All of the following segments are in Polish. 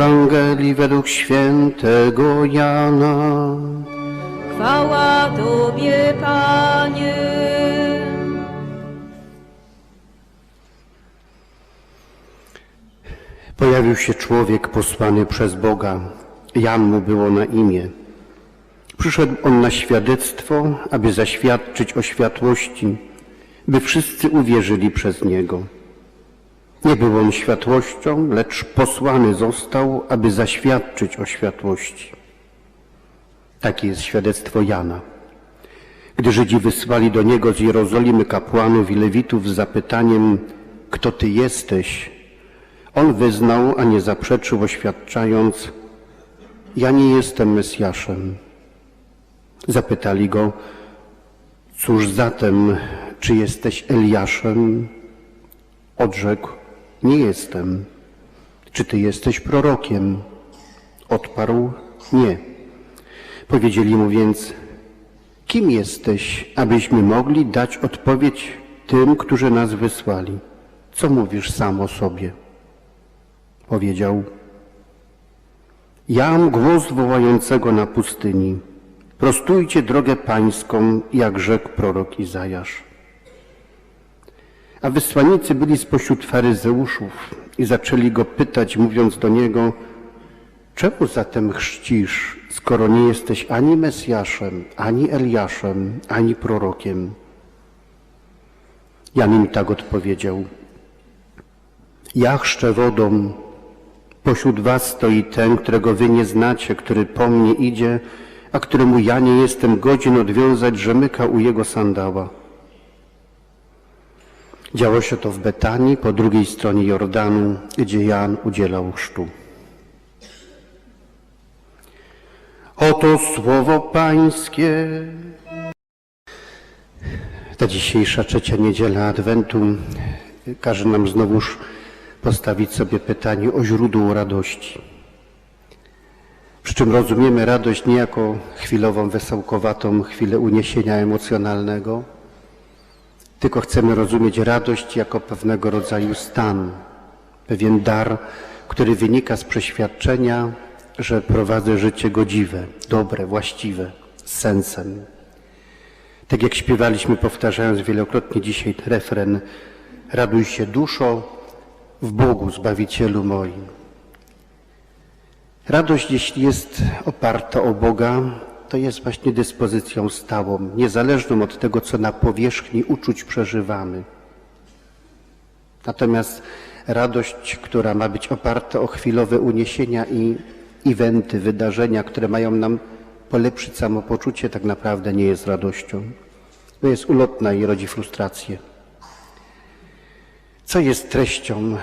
Ewangelii według świętego Jana. Chwała Tobie, Panie. Pojawił się człowiek posłany przez Boga. Jan mu było na imię. Przyszedł on na świadectwo, aby zaświadczyć o światłości, by wszyscy uwierzyli przez niego. Nie był on światłością, lecz posłany został, aby zaświadczyć o światłości. Takie jest świadectwo Jana. Gdy Żydzi wysłali do niego z Jerozolimy kapłanów i lewitów z zapytaniem, kto ty jesteś, on wyznał, a nie zaprzeczył, oświadczając, ja nie jestem Mesjaszem. Zapytali go, cóż zatem, czy jesteś Eliaszem? Odrzekł, nie jestem. Czy ty jesteś prorokiem? Odparł, nie. Powiedzieli mu więc, kim jesteś, abyśmy mogli dać odpowiedź tym, którzy nas wysłali? Co mówisz sam o sobie? Powiedział, Jam głos wołającego na pustyni. Prostujcie drogę pańską, jak rzekł prorok Izajasz. A wysłannicy byli spośród faryzeuszów i zaczęli go pytać, mówiąc do niego, czemu zatem chrzcisz, skoro nie jesteś ani Mesjaszem, ani Eliaszem, ani prorokiem? Jan im tak odpowiedział, ja chrzczę wodą, Pośród was stoi ten, którego wy nie znacie, który po mnie idzie, a któremu ja nie jestem godzien odwiązać rzemyka u jego sandała. Działo się to w Betanii, po drugiej stronie Jordanu, gdzie Jan udzielał chrztu. Oto słowo Pańskie. Ta dzisiejsza trzecia niedziela Adwentu każe nam znowuż postawić sobie pytanie o źródło radości. Przy czym rozumiemy radość nie jako chwilową, wesołkowatą chwilę uniesienia emocjonalnego, tylko chcemy rozumieć radość jako pewnego rodzaju stan, pewien dar, który wynika z przeświadczenia, że prowadzę życie godziwe, dobre, właściwe, z sensem. Tak jak śpiewaliśmy, powtarzając wielokrotnie dzisiaj refren, raduj się duszo, w Bogu, Zbawicielu moim. Radość, jeśli jest oparta o Boga, to jest właśnie dyspozycją stałą, niezależną od tego, co na powierzchni uczuć przeżywamy. Natomiast radość, która ma być oparta o chwilowe uniesienia i eventy, wydarzenia, które mają nam polepszyć samopoczucie, tak naprawdę nie jest radością. To jest ulotna i rodzi frustrację. Co jest treścią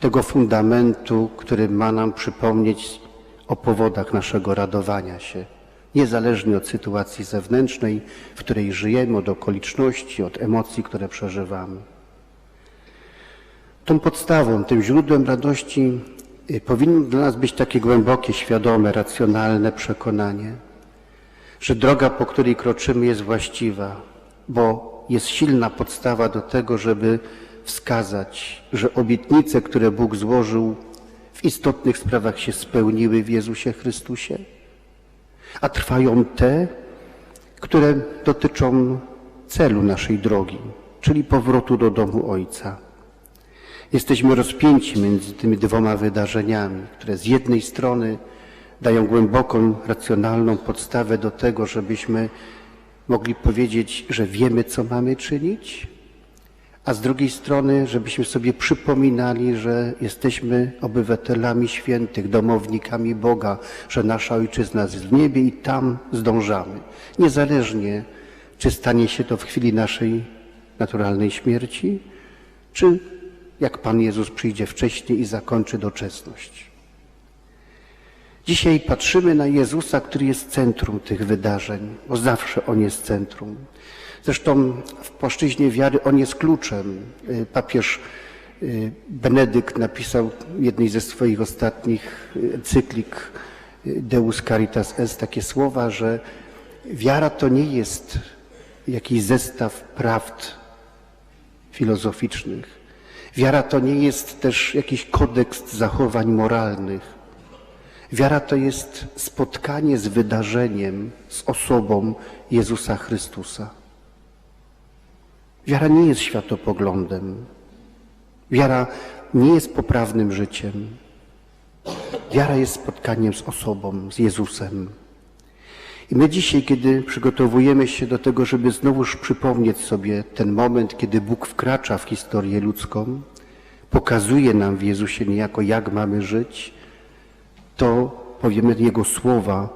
tego fundamentu, który ma nam przypomnieć o powodach naszego radowania się, niezależnie od sytuacji zewnętrznej, w której żyjemy, od okoliczności, od emocji, które przeżywamy? Tą podstawą, tym źródłem radości y, powinno dla nas być takie głębokie, świadome, racjonalne przekonanie, że droga, po której kroczymy, jest właściwa, bo jest silna podstawa do tego, żeby wskazać, że obietnice, które Bóg złożył, w istotnych sprawach się spełniły w Jezusie Chrystusie, a trwają te, które dotyczą celu naszej drogi, czyli powrotu do domu Ojca. Jesteśmy rozpięci między tymi dwoma wydarzeniami, które z jednej strony dają głęboką, racjonalną podstawę do tego, żebyśmy mogli powiedzieć, że wiemy, co mamy czynić, a z drugiej strony, żebyśmy sobie przypominali, że jesteśmy obywatelami świętych, domownikami Boga, że nasza ojczyzna jest w niebie i tam zdążamy. Niezależnie, czy stanie się to w chwili naszej naturalnej śmierci, czy jak Pan Jezus przyjdzie wcześniej i zakończy doczesność. Dzisiaj patrzymy na Jezusa, który jest centrum tych wydarzeń, bo zawsze On jest centrum. Zresztą w płaszczyźnie wiary On jest kluczem. Y, Papież y, Benedykt napisał jednej ze swoich ostatnich y, cyklik Deus Caritas Est takie słowa, że wiara to nie jest jakiś zestaw prawd filozoficznych. Wiara to nie jest też jakiś kodeks zachowań moralnych. Wiara to jest spotkanie z wydarzeniem, z osobą Jezusa Chrystusa. Wiara nie jest światopoglądem. Wiara nie jest poprawnym życiem. Wiara jest spotkaniem z osobą, z Jezusem. I my dzisiaj, kiedy przygotowujemy się do tego, żeby znowuż przypomnieć sobie ten moment, kiedy Bóg wkracza w historię ludzką, pokazuje nam w Jezusie niejako, jak mamy żyć, to powiemy, Jego słowa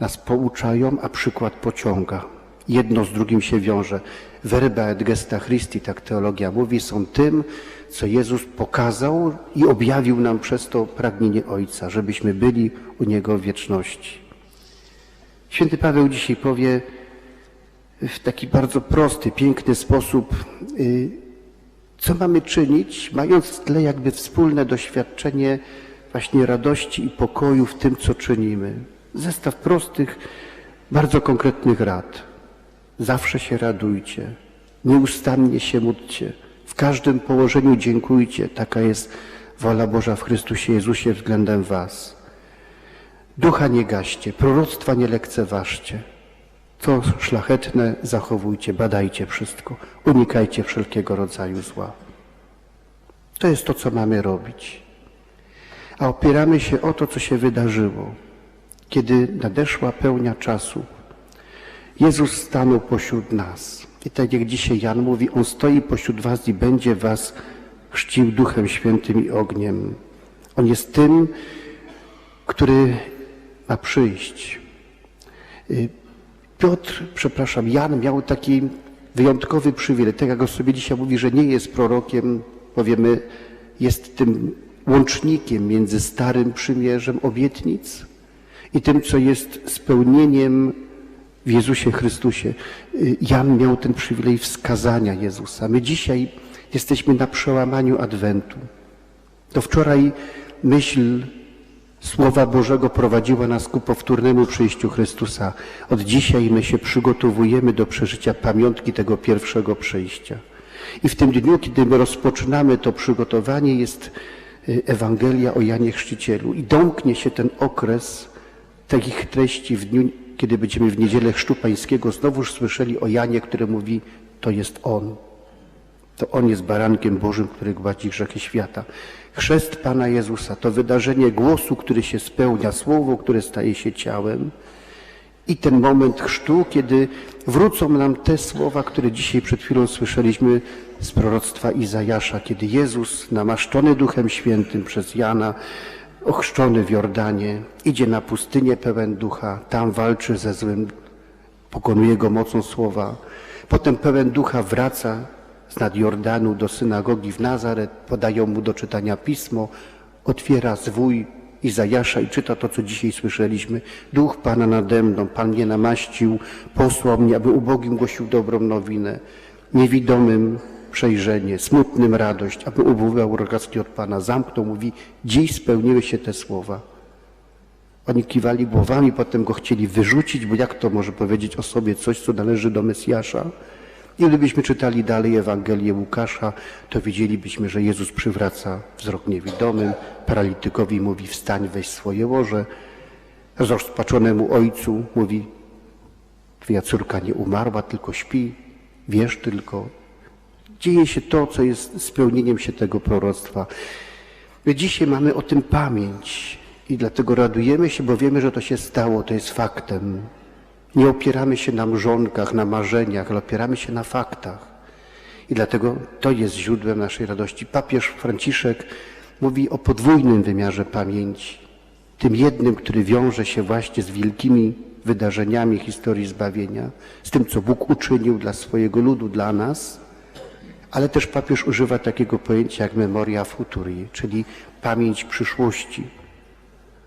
nas pouczają, a przykład pociąga. Jedno z drugim się wiąże. Verba et gesta Christi, tak teologia mówi, są tym, co Jezus pokazał i objawił nam przez to pragnienie Ojca, żebyśmy byli u Niego w wieczności. Święty Paweł dzisiaj powie w taki bardzo prosty, piękny sposób, y, co mamy czynić, mając w tle jakby wspólne doświadczenie właśnie radości i pokoju w tym, co czynimy. Zestaw prostych, bardzo konkretnych rad. Zawsze się radujcie, nieustannie się módlcie, w każdym położeniu dziękujcie. Taka jest wola Boża w Chrystusie Jezusie względem Was. Ducha nie gaście, proroctwa nie lekceważcie. Co szlachetne zachowujcie, badajcie wszystko, unikajcie wszelkiego rodzaju zła. To jest to, co mamy robić. A opieramy się o to, co się wydarzyło. Kiedy nadeszła pełnia czasu, Jezus stanął pośród nas. I tak jak dzisiaj Jan mówi, On stoi pośród was i będzie was chrzcił Duchem Świętym i ogniem. On jest tym, który ma przyjść. Y, Piotr, przepraszam, Jan miał taki wyjątkowy przywilej. Tak jak o sobie dzisiaj mówi, że nie jest prorokiem, powiemy, jest tym łącznikiem między Starym Przymierzem obietnic i tym, co jest spełnieniem w Jezusie Chrystusie. Y, Jan miał ten przywilej wskazania Jezusa. My dzisiaj jesteśmy na przełamaniu Adwentu. To wczoraj myśl Słowa Bożego prowadziła nas ku powtórnemu przyjściu Chrystusa. Od dzisiaj my się przygotowujemy do przeżycia pamiątki tego pierwszego przyjścia. I w tym dniu, kiedy my rozpoczynamy to przygotowanie, jest y, Ewangelia o Janie Chrzcicielu. I domknie się ten okres takich treści w dniu, kiedy będziemy w niedzielę Chrztu Pańskiego znowuż słyszeli o Janie, który mówi, to jest On. To On jest barankiem Bożym, który gładzi grzechy świata. Chrzest Pana Jezusa to wydarzenie głosu, który się spełnia, słowo, które staje się ciałem. I ten moment chrztu, kiedy wrócą nam te słowa, które dzisiaj przed chwilą słyszeliśmy z proroctwa Izajasza, kiedy Jezus, namaszczony Duchem Świętym przez Jana, ochrzczony w Jordanie, idzie na pustynię pełen ducha, tam walczy ze złym, pokonuje go mocą słowa. Potem pełen ducha wraca z nad Jordanu do synagogi w Nazaret, podają mu do czytania pismo, otwiera zwój Izajasza i czyta to, co dzisiaj słyszeliśmy. Duch Pana nade mną, Pan mnie namaścił, posłał mnie, aby ubogim głosił dobrą nowinę, niewidomym przejrzenie, smutnym radość, aby ubywał rogaski od Pana. Zamknął, mówi, dziś spełniły się te słowa. Oni kiwali głowami, potem go chcieli wyrzucić, bo jak to może powiedzieć o sobie coś, co należy do Mesjasza? I gdybyśmy czytali dalej Ewangelię Łukasza, to widzielibyśmy, że Jezus przywraca wzrok niewidomym, paralitykowi mówi wstań, weź swoje łoże, rozpaczonemu ojcu mówi twoja córka nie umarła, tylko śpi, wiesz tylko. Dzieje się to, co jest spełnieniem się tego proroctwa. My dzisiaj mamy o tym pamięć i dlatego radujemy się, bo wiemy, że to się stało, to jest faktem. Nie opieramy się na mrzonkach, na marzeniach, ale opieramy się na faktach. I dlatego to jest źródłem naszej radości. Papież Franciszek mówi o podwójnym wymiarze pamięci. Tym jednym, który wiąże się właśnie z wielkimi wydarzeniami historii zbawienia, z tym, co Bóg uczynił dla swojego ludu, dla nas, ale też papież używa takiego pojęcia jak memoria futuri, czyli pamięć przyszłości.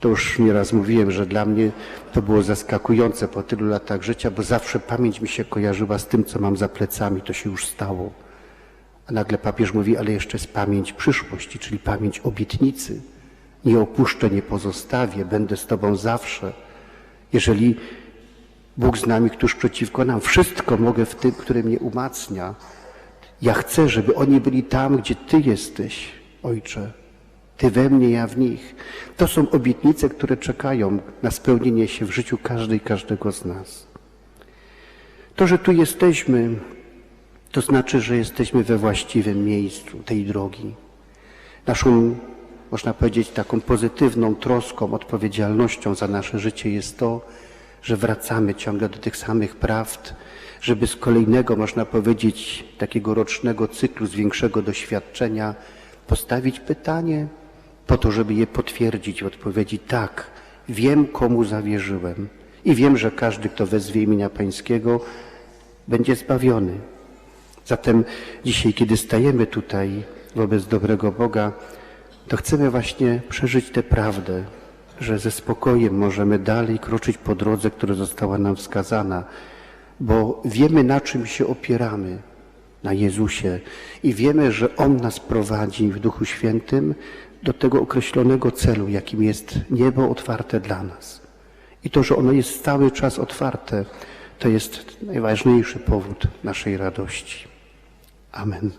To już nieraz mówiłem, że dla mnie to było zaskakujące po tylu latach życia, bo zawsze pamięć mi się kojarzyła z tym, co mam za plecami, to się już stało. A nagle papież mówi, ale jeszcze jest pamięć przyszłości, czyli pamięć obietnicy. Nie opuszczę, nie pozostawię, będę z Tobą zawsze. Jeżeli Bóg z nami, któż przeciwko nam, wszystko mogę w tym, który mnie umacnia. Ja chcę, żeby oni byli tam, gdzie Ty jesteś, Ojcze. Ty we mnie, ja w nich. To są obietnice, które czekają na spełnienie się w życiu każdej, każdego z nas. To, że tu jesteśmy, to znaczy, że jesteśmy we właściwym miejscu tej drogi. Naszą, można powiedzieć, taką pozytywną troską, odpowiedzialnością za nasze życie jest to, że wracamy ciągle do tych samych prawd, żeby z kolejnego, można powiedzieć, takiego rocznego cyklu, z większego doświadczenia postawić pytanie po to, żeby je potwierdzić w odpowiedzi tak, wiem komu zawierzyłem i wiem, że każdy, kto wezwie imienia Pańskiego, będzie zbawiony. Zatem dzisiaj, kiedy stajemy tutaj wobec dobrego Boga, to chcemy właśnie przeżyć tę prawdę, że ze spokojem możemy dalej kroczyć po drodze, która została nam wskazana, bo wiemy, na czym się opieramy, na Jezusie i wiemy, że On nas prowadzi w Duchu Świętym do tego określonego celu, jakim jest niebo otwarte dla nas. I to, że ono jest cały czas otwarte, to jest najważniejszy powód naszej radości. Amen.